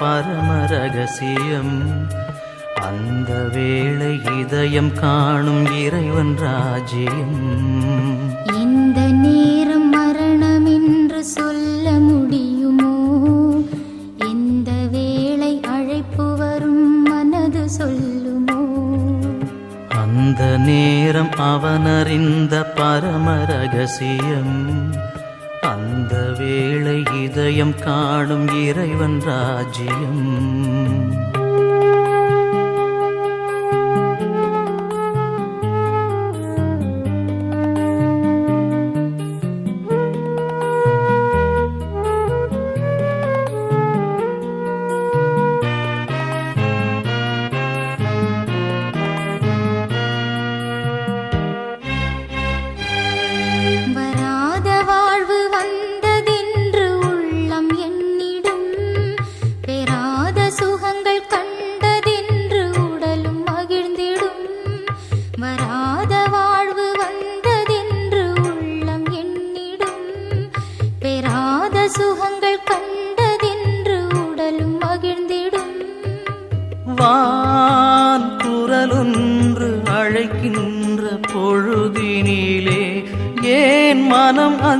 பரம ரகசியம் அந்த வேளை இதயம் காணும் இறைவன் ராஜ்யம். இந்த நேரம் மரணம் என்று சொல்ல முடியுமோ? இந்த வேளை அழைப்பு வரும் மனது சொல்லுமோ? அந்த நேரம் அவனறிந்த பரம ரகசியம் அந்த வேளை இதயம் காணும் இறைவன் ராஜ்யம்.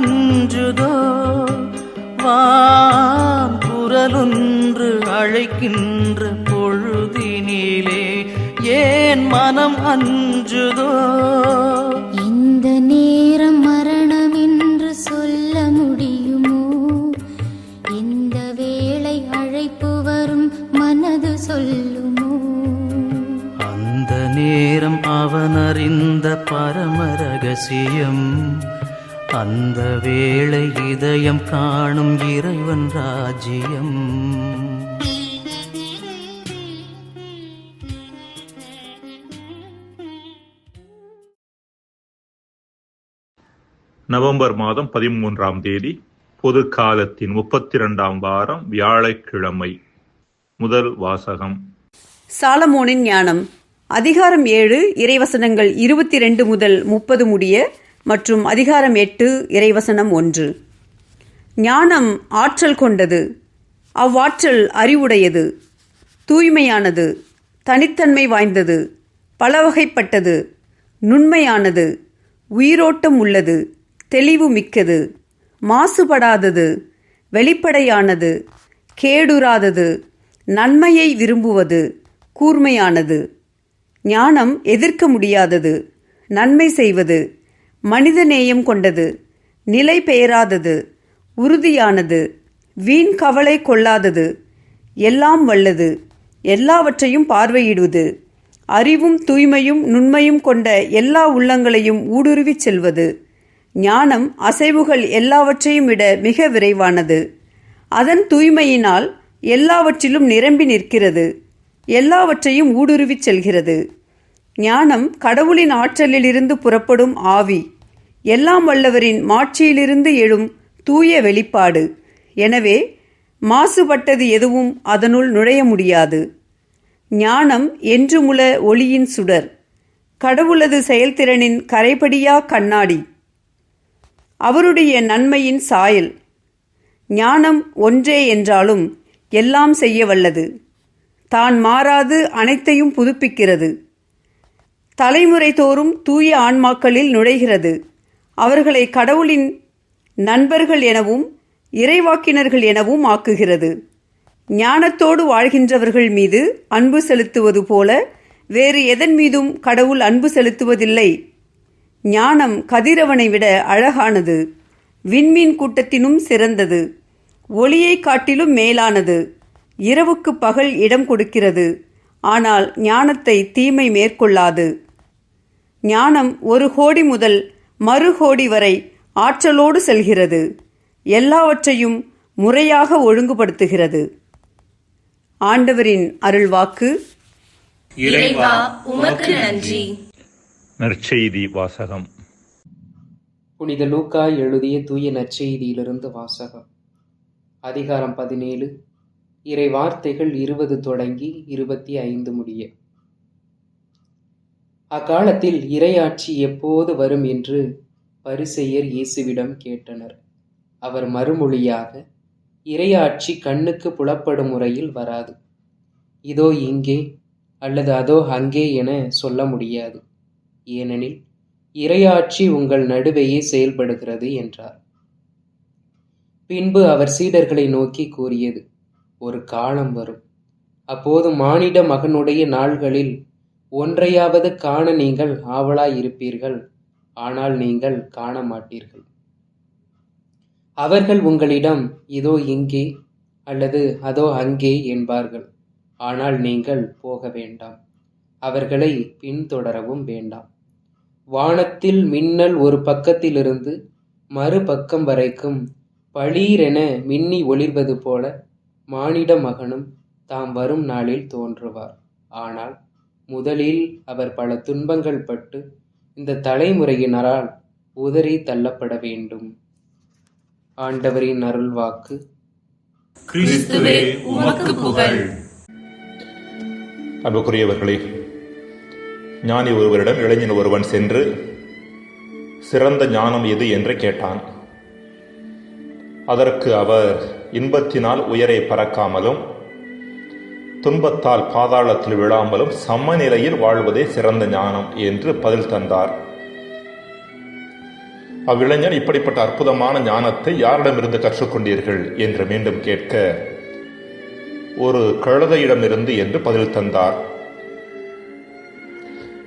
அஞ்சுதோ? வான் குரலொன்று அழைக்கின்ற பொழுதினிலே ஏன் மனம் அஞ்சுதோ? இந்த நேரம் மரணம் என்று சொல்ல முடியுமோ? இந்த வேளை அழைப்பு வரும் மனது சொல்லுமோ? அந்த நேரம் அவனறிந்த பரம ரகசியம் அந்த வேளை இதயம் காணும் இறைவன் ராஜ்யம். நவம்பர் மாதம் பதிமூன்றாம் தேதி பொது காலத்தின் முப்பத்தி இரண்டாம் வாரம் வியாழக்கிழமை. முதல் வாசகம். சாலமோனின் ஞானம். அதிகாரம் ஏழு இறைவசனங்கள் இருபத்தி ரெண்டு முதல் முப்பது முடிய மற்றும் அதிகாரம் எட்டு இறைவசனம் ஒன்று. ஞானம் ஆற்றல் கொண்டது அவ்வாற்றல் அறிவுடையது தூய்மையானது தனித்தன்மை வாய்ந்தது பலவகைப்பட்டது நுண்மையானது உயிரோட்டம் உள்ளது தெளிவு மிக்கது மாசுபடாதது வெளிப்படையானது கேடுராதது நன்மையை விரும்புவது கூர்மையானது. ஞானம் எதிர்க்க முடியாதது நன்மை செய்வது மனிதநேயம் கொண்டது. நிலை பெயராதது. உறுதியானது. வீண் கவலை கொள்ளாதது. எல்லாம் வல்லது. எல்லாவற்றையும் பார்வையிடுவது. அறிவும் தூய்மையும் நுண்மையும் கொண்ட எல்லா உள்ளங்களையும் ஊடுருவிச் செல்வது. ஞானம் அசைவுகள் எல்லாவற்றையும் விட மிக விரைவானது. அதன் தூய்மையினால் எல்லாவற்றிலும் நிரம்பி நிற்கிறது. எல்லாவற்றையும் ஊடுருவிச் செல்கிறது. ஞானம் கடவுளின் ஆற்றலிலிருந்து புறப்படும் ஆவி. எல்லாம் வல்லவரின் மாட்சியிலிருந்து எழும் தூய வெளிப்பாடு. எனவே மாசுபட்டது எதுவும் அதனுள் நுழைய முடியாது. ஞானம் என்றுமுல ஒளியின் சுடர். கடவுளது செயல்திறனின் கரைபடியா கண்ணாடி. அவருடைய நன்மையின் சாயல். ஞானம் ஒன்றே என்றாலும் எல்லாம் செய்ய வல்லது. தான் மாறாது அனைத்தையும் புதுப்பிக்கிறது. தலைமுறை தோறும் தூய ஆன்மாக்களில் நுழைகிறது. அவர்களை கடவுளின் நண்பர்கள் எனவும் இறைவாக்கினர்கள் எனவும் ஆக்குகிறது. ஞானத்தோடு வாழ்கின்றவர்கள் மீது அன்பு செலுத்துவது போல வேறு எதன் மீதும் கடவுள் அன்பு செலுத்துவதில்லை. ஞானம் கதிரவனை விட அழகானது. விண்மீன் கூட்டத்தினும் சிறந்தது. ஒளியை காட்டிலும் மேலானது. இரவுக்கு பகல் இடம் கொடுக்கிறது. ஆனால் ஞானத்தை தீமை மேற்கொள்ளாது. ஞானம் ஒரு கோடி முதல் மறு கோடி வரை ஆற்றலோடு செல்கிறது. எல்லாவற்றையும் முறையாக ஒழுங்குபடுத்துகிறது. ஆண்டவரின் அருள்வாக்கு. இறைவா உமக்கு நன்றி. நற்செய்தி வாசகம். புனித லூக்கா எழுதிய தூய நற்செய்தியிலிருந்து வாசகம். அதிகாரம் பதினேழு. இறை வார்த்தைகள் இருபது தொடங்கி இருபத்தி ஐந்து முடிய. அக்காலத்தில் இறையாட்சி எப்போது வரும் என்று பரிசெயர் இயேசுவிடம் கேட்டனர். அவர் மறுமொழியாக இறையாட்சி கண்ணுக்கு புலப்படும் முறையில் வராது. இதோ இங்கே அல்லது அதோ அங்கே என சொல்ல முடியாது. ஏனெனில் இறையாட்சி உங்கள் நடுவேயே செயல்படுகிறது என்றார். பின்பு அவர் சீடர்களை நோக்கி கூறியது ஒரு காலம் வரும். அப்போது மானிட மகனுடைய நாள்களில் ஒன்றையாவது காண நீங்கள் ஆவலாயிருப்பீர்கள். ஆனால் நீங்கள் காண மாட்டீர்கள் அவர்கள் உங்களிடம் இதோ இங்கே அல்லது அதோ அங்கே என்பார்கள். ஆனால் நீங்கள் போக வேண்டாம். அவர்களை பின்தொடரவும் வேண்டாம். வானத்தில் மின்னல் ஒரு பக்கத்திலிருந்து மறுபக்கம் வரைக்கும் பளீரென மின்னி ஒளிர்வது போல மானிட மகனும் தாம் வரும் நாளில் தோன்றுவார். ஆனால் முதலில் அவர் பல துன்பங்கள் பட்டு இந்த தலைமுறையினரால் உதறி தள்ளப்பட வேண்டும். ஆண்டவரின் அருள்வாக்கு. கிறிஸ்துவே உமக்கு புகழ். அன்புக்குரியவர்களே ஞானி ஒருவரிடம் இளைஞன் ஒருவன் சென்று சிறந்த ஞானம் எது என்று கேட்டான். அதற்கு அவர் இன்பத்தினால் உயரை பறக்காமலும் துன்பத்தால் பாதாளத்தில் விழாமலும் சமநிலையில் வாழ்வதே சிறந்த ஞானம் என்று பதில் தந்தார். அவ்விளைஞர் இப்படிப்பட்ட அற்புதமான ஞானத்தை யாரிடமிருந்து கற்றுக்கொண்டீர்கள் என்று மீண்டும் கேட்க ஒரு கழுதையிடமிருந்து என்று பதில் தந்தார்.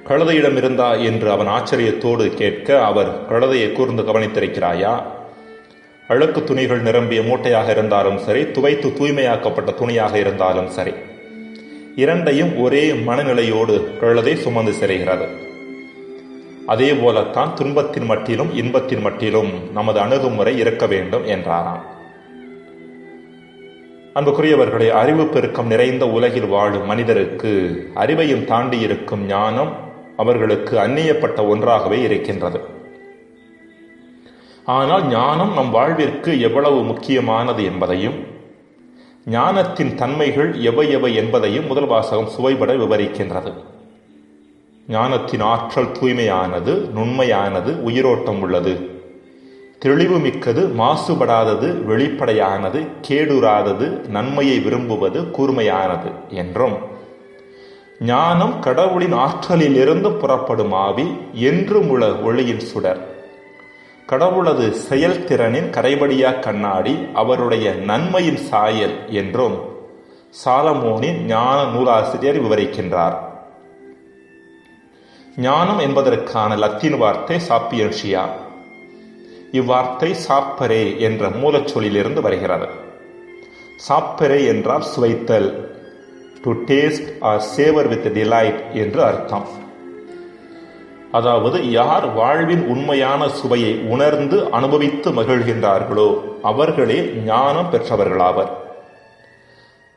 கழுதையிடமிருந்தா என்று அவன் ஆச்சரியத்தோடு கேட்க அவர் கழுதையை கூர்ந்து கவனித்திருக்கிறாயா? அழுக்கு துணிகள் நிரம்பிய மூட்டையாக இருந்தாலும் சரி துவைத்து தூய்மையாக்கப்பட்ட துணியாக இருந்தாலும் சரி இரண்டையும் ஒரே மனநிலையோடு கழுதை சுமந்து செல்கிறது. அதே போலத்தான் துன்பத்தின் மட்டிலும் இன்பத்தின் மட்டிலும் நமது அணுகுமுறை இருக்க வேண்டும் என்றாராம். அன்புக்குரியவர்களே அறிவு பெருக்கம் நிறைந்த உலகில் வாழும் மனிதருக்கு அறிவையும் தாண்டி இருக்கும் ஞானம் அவர்களுக்கு அந்நியப்பட்ட ஒன்றாகவே இருக்கின்றது. ஆனால் ஞானம் நம் வாழ்விற்கு எவ்வளவு முக்கியமானது என்பதையும் ஞானத்தின் தன்மைகள் எவை எவை என்பதையும் முதல் வாசகம் சுவைபட விவரிக்கின்றது. ஞானத்தின் ஆற்றல் தூய்மையானது நுண்மையானது உயிரோட்டம் உள்ளது. தெளிவு மிக்கது மாசுபடாதது வெளிப்படையானது கேடுறாதது நன்மையை விரும்புவது கூர்மையானது என்றும். ஞானம் கடவுளின் ஆற்றலிலிருந்து புறப்படும் ஆவி என்றும் உள்ள ஒளியின் சுடர். கடவுளது செயல்திறனின் கரைபடியா கண்ணாடி அவருடைய நன்மையின் சாயல் என்றும் சாலமோனின் ஞான நூலாசிரியர் விவரிக்கின்றார். ஞானம் என்பதற்கான லத்தீன் வார்த்தை சாப்பியன்ஷியா. இவ்வார்த்தை சாப்பரே என்ற மூலச்சொல்லிலிருந்து வருகிறது. சாப்பரே என்றால் சுவைத்தல் to taste or savour with delight என்று அர்த்தம். அதாவது யார் வாழ்வின் உண்மையான சுவையை உணர்ந்து அனுபவித்து மகிழ்கின்றார்களோ அவர்களே ஞானம் பெற்றவர்களாவர்.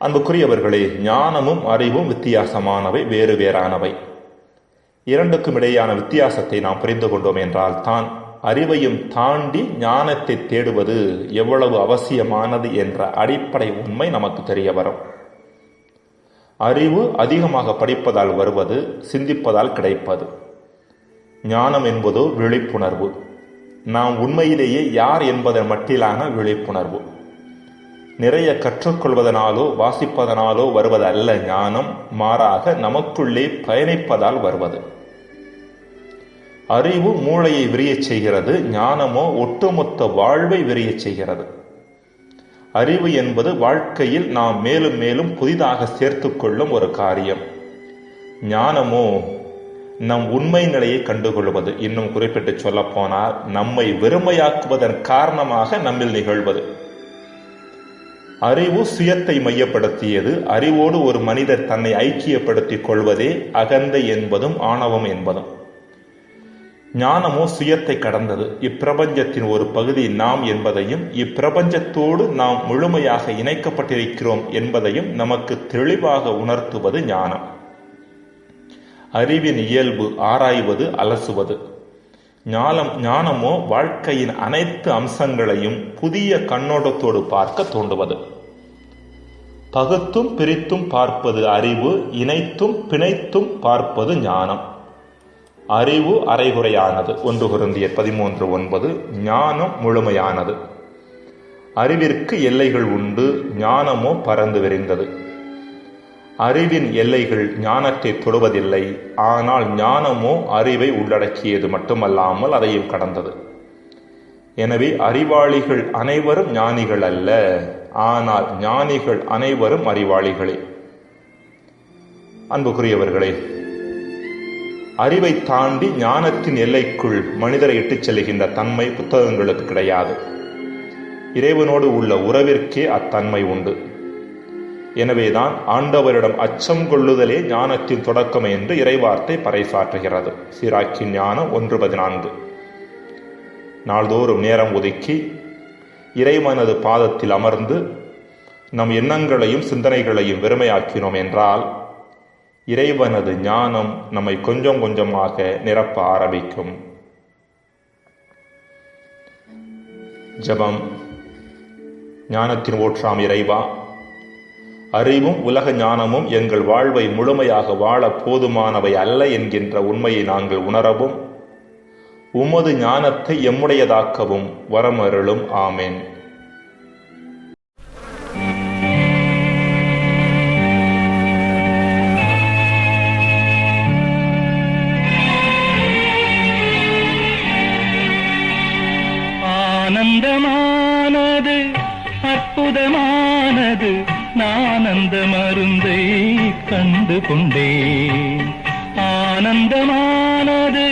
அன்புக்குரியவர்களே ஞானமும் அறிவும் வித்தியாசமானவை வேறு வேறானவை. இரண்டுக்கும் இடையான வித்தியாசத்தை நாம் புரிந்து கொண்டோம் என்றால் தான் அறிவையும் தாண்டி ஞானத்தை தேடுவது எவ்வளவு அவசியமானது என்ற அடிப்படை உண்மை நமக்கு தெரிய வரும். அறிவு அதிகமாக படிப்பதால் வருவது சிந்திப்பதால் கிடைப்பது. ஞானம் என்பதோ விழிப்புணர்வு. நாம் உண்மையிலேயே யார் என்பதன் மட்டிலான விழிப்புணர்வு. நிறைய கற்றுக்கொள்வதனாலோ வாசிப்பதனாலோ வருவதல்ல ஞானம் மாறாக நமக்குள்ளே பயணிப்பதால் வருவது. அறிவு மூளையை விரியச் செய்கிறது ஞானமோ ஒட்டுமொத்த வாழ்வை விரியச் செய்கிறது. அறிவு என்பது வாழ்க்கையில் நாம் மேலும் மேலும் புதிதாக சேர்த்து கொள்ளும் ஒரு காரியம். ஞானமோ நம் உண்மை நிலையை கண்டுகொள்வது. இன்னும் குறிப்பிட்டு சொல்ல போனால் நம்மை வெறுமையாக்குவதன் காரணமாக நம்மில் நிகழ்வது. அறிவு சுயத்தை மையப்படுத்தியது அறிவோடு ஒரு மனிதர் தன்னை ஐக்கியப்படுத்திக் கொள்வதே அகந்தை என்பதும் ஆணவம் என்பதும். ஞானமோ சுயத்தை கடந்தது. இப்பிரபஞ்சத்தின் ஒரு பகுதி நாம் என்பதையும் இப்பிரபஞ்சத்தோடு நாம் முழுமையாக இணைக்கப்பட்டிருக்கிறோம் என்பதையும் நமக்கு தெளிவாக உணர்த்துவது ஞானம். அறிவின் இயல்பு ஆராய்வது அலசுவது. ஞானம் ஞானமோ வாழ்க்கையின் அனைத்து அம்சங்களையும் புதிய கண்ணோட்டத்தோடு பார்க்க தூண்டுவது பகுத்தும் பிரித்தும் பார்ப்பது அறிவு இணைத்தும் பிணைத்தும் பார்ப்பது ஞானம். அறிவு அரைகுறையானது. ஒன்று குருந்திய பதிமூன்று ஒன்பது ஞானம் முழுமையானது. அறிவிற்கு எல்லைகள் உண்டு ஞானமோ பறந்து விரிந்தது. அறிவின் எல்லைகள் ஞானத்தை தொடுவதில்லை. ஆனால் ஞானமோ அறிவை உள்ளடக்கியது மட்டுமல்லாமல் அதையும் கடந்தது. எனவே அறிவாளிகள் அனைவரும் ஞானிகள் அல்ல. ஆனால் ஞானிகள் அனைவரும் அறிவாளிகளே. அன்புக்குரியவர்களே அறிவை தாண்டி ஞானத்தின் எல்லைக்குள் மனிதரை இட்டுச் செல்கின்ற தன்மை புத்தகங்களுக்கு கிடையாது. இறைவனோடு உள்ள உறவிற்கே அத்தன்மை உண்டு. எனவேதான் ஆண்டவரிடம் அச்சம் கொள்ளுதலே ஞானத்தின் தொடக்கம் என்று இறைவார்த்தை பறைசாற்றுகிறது. சீராக்கின் ஞானம் ஒன்று பதினான்கு. நாள்தோறும் நேரம் ஒதுக்கி இறைவனது பாதத்தில் அமர்ந்து நம் எண்ணங்களையும் சிந்தனைகளையும் வெறுமையாக்கினோம் என்றால் இறைவனது ஞானம் நம்மை கொஞ்சம் கொஞ்சமாக நிரப்ப ஆரம்பிக்கும். ஜெபம். ஞானத்தின் ஓற்றாம் இறைவா அறிவும் உலக ஞானமும் எங்கள் வாழ்வை முழுமையாக வாழ போதுமானவை அல்ல என்கின்ற உண்மையை நாங்கள் உணரவும் உமது ஞானத்தை எம்முடையதாக்கவும் வரமருளும். ஆமேன். ஆனந்தமானது அற்புதமானது ஆனந்த மருந்தை கண்டு கொண்டேன் ஆனந்தமானது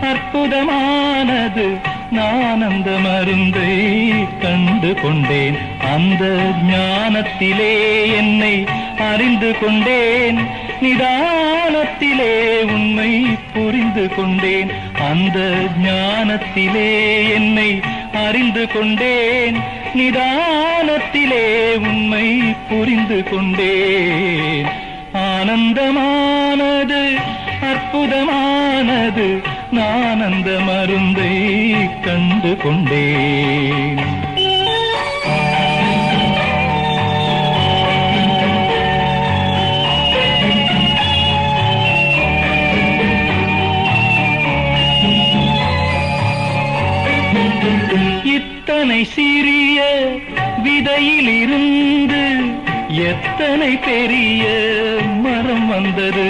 அற்புதமானது நான் அந்த மருந்தை கண்டு கொண்டேன் அந்த ஞானத்திலே என்னை அறிந்து கொண்டேன். நிதானத்திலே உண்மை புரிந்து கொண்டேன். அந்த ஞானத்திலே என்னை அறிந்து கொண்டேன். நிதானத்திலே உண்மை புரிந்து கொண்டேன். ஆனந்தமானது அற்புதமானது நானந்த மருந்தை கண்டு கொண்டேன். இத்தனை சிறிய விதையிலிருந்து எத்தனை பெரிய மரம் வந்தது?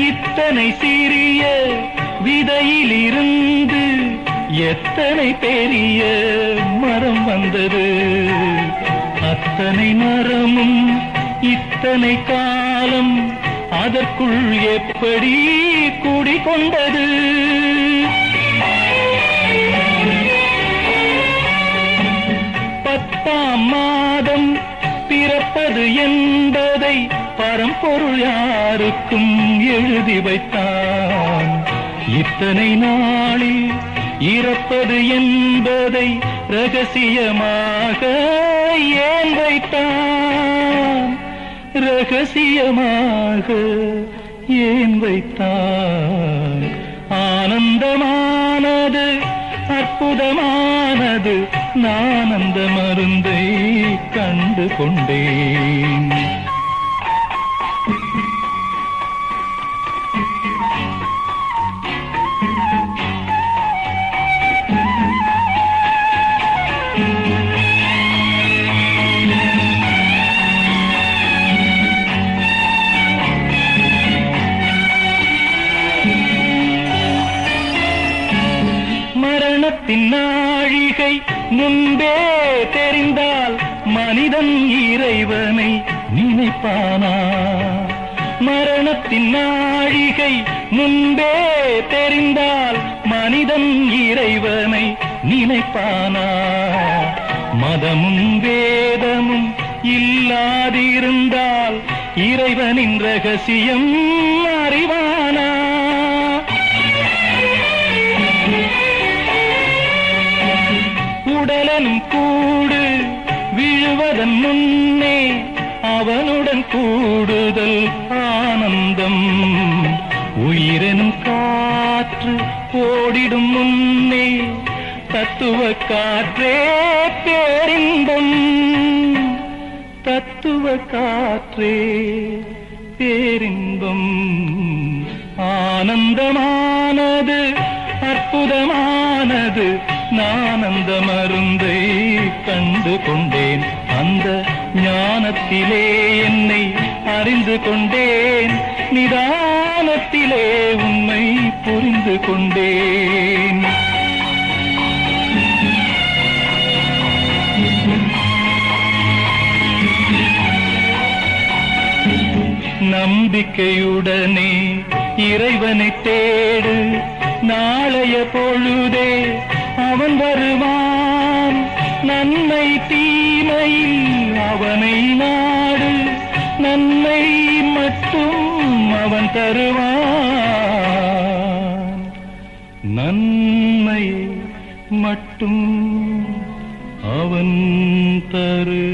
இத்தனை சிறிய விதையிலிருந்து எத்தனை பெரிய மரம் வந்தது? அத்தனை மரமும் இத்தனை காலம் அதற்குள் எப்படி கூடிக்கொண்டது மாதம் பிறப்பது என்பதை பரம்பொருள் யாருக்கும் எழுதி வைத்தான். இத்தனை நாளில் இறப்பது என்பதை ரகசியமாக ஏன் வைத்தான்? ரகசியமாக ஏன் வைத்தான்? ஆனந்தமானது அற்புதமானது நான் அந்த மருந்தை கண்டு கொண்டேன் மரணத்தின் நாழிகை முன்பே தெரிந்தால் மனிதன் இறைவனை நினைப்பானா? மரணத்தின் நாழிகை முன்பே தெரிந்தால் மனிதன் இறைவனை நினைப்பானா? மதமும் வேதமும் இல்லாதிருந்தால் இறைவனின் ரகசியம் அறிவான்? விழுவதன் அவனுடன் கூடுதல் ஆனந்தம். உயிரெனும் காற்று ஓடிடும் முன்னே தத்துவ காற்றே பேரின்பம். தத்துவ காற்றே பேரின்பம். ஆனந்தமானது அற்புதமானது நானந்த மருந்தை கண்டு கொண்டேன். அந்த ஞானத்திலே என்னை அறிந்து கொண்டேன். நிதானத்திலே உண்மை புரிந்து கொண்டேன். நம்பிக்கையுடனே இறைவனை தேடு. நாளைய பொழுதே அவன் வருவான். நன்மை தீமையில் அவனை நாடு. நன்மை மட்டும் அவன் தருவான். நன்மை மட்டும் அவன் தரு